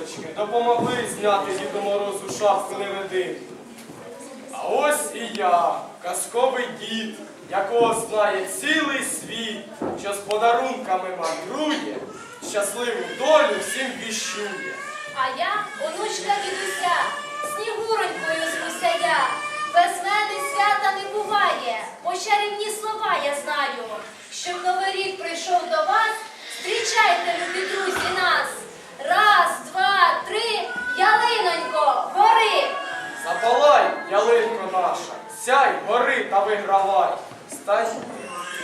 листочки допомогли зняти Діду Морозу шапку невидимку. А ось і я, казковий дід, якого знає цілий світ, що з подарунками мандрує, щасливу долю всім віщує. А я онучка дідуся, снігуронькою звуся я. Без мене свята не буває, бо чарівні слова я знаю. Сяй, гори та вигравай. Стань,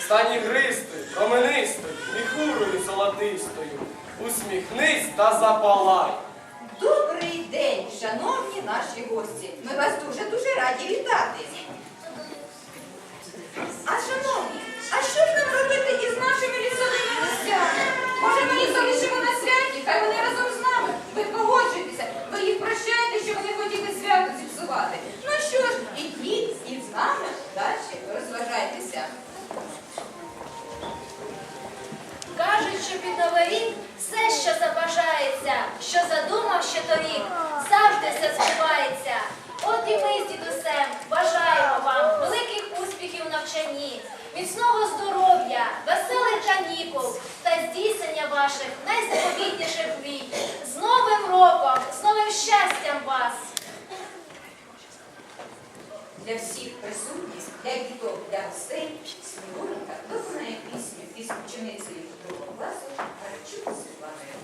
стань ігристою, променистою, міхурою золотистою. Усміхнись та запалай. Добрий день, шановні наші гості. Ми вас дуже-дуже раді вітати. Канікул та здійснення ваших найзаповітніших мрій. З Новим роком, з новим щастям вас! Для всіх присутніх, для діток, для гостей, Снігуренька виконає пісню із ученицею другого класу Гарчук Світланою.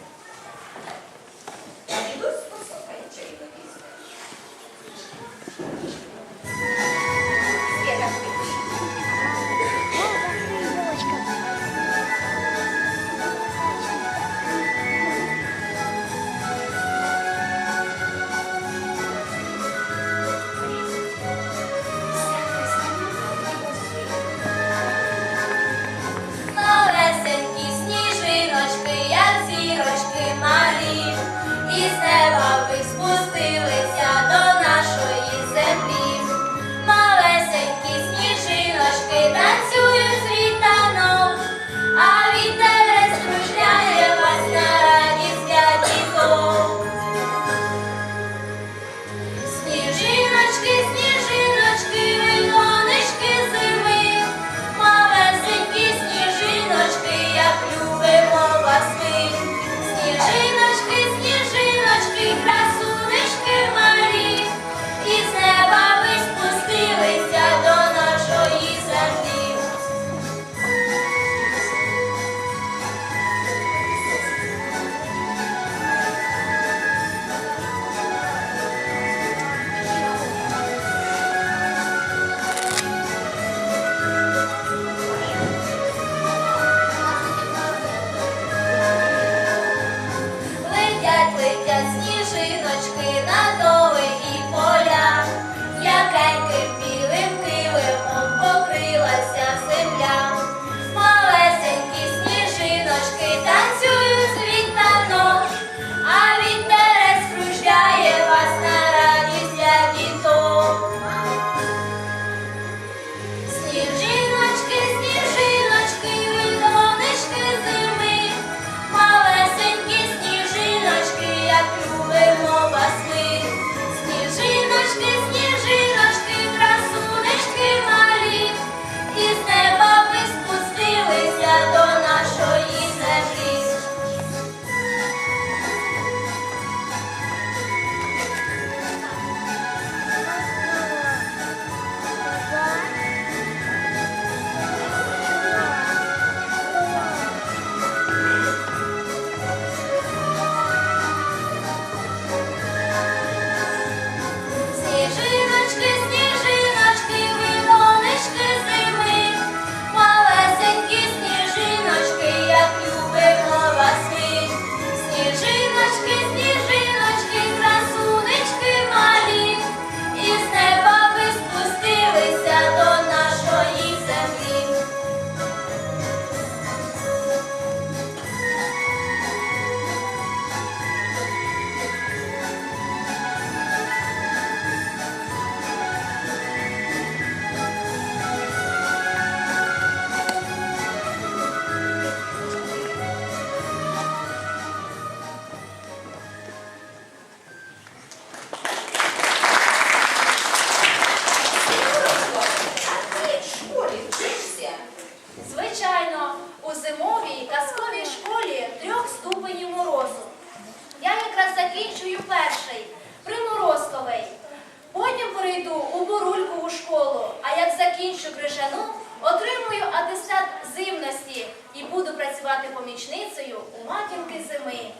ти на річницею у матінки зими.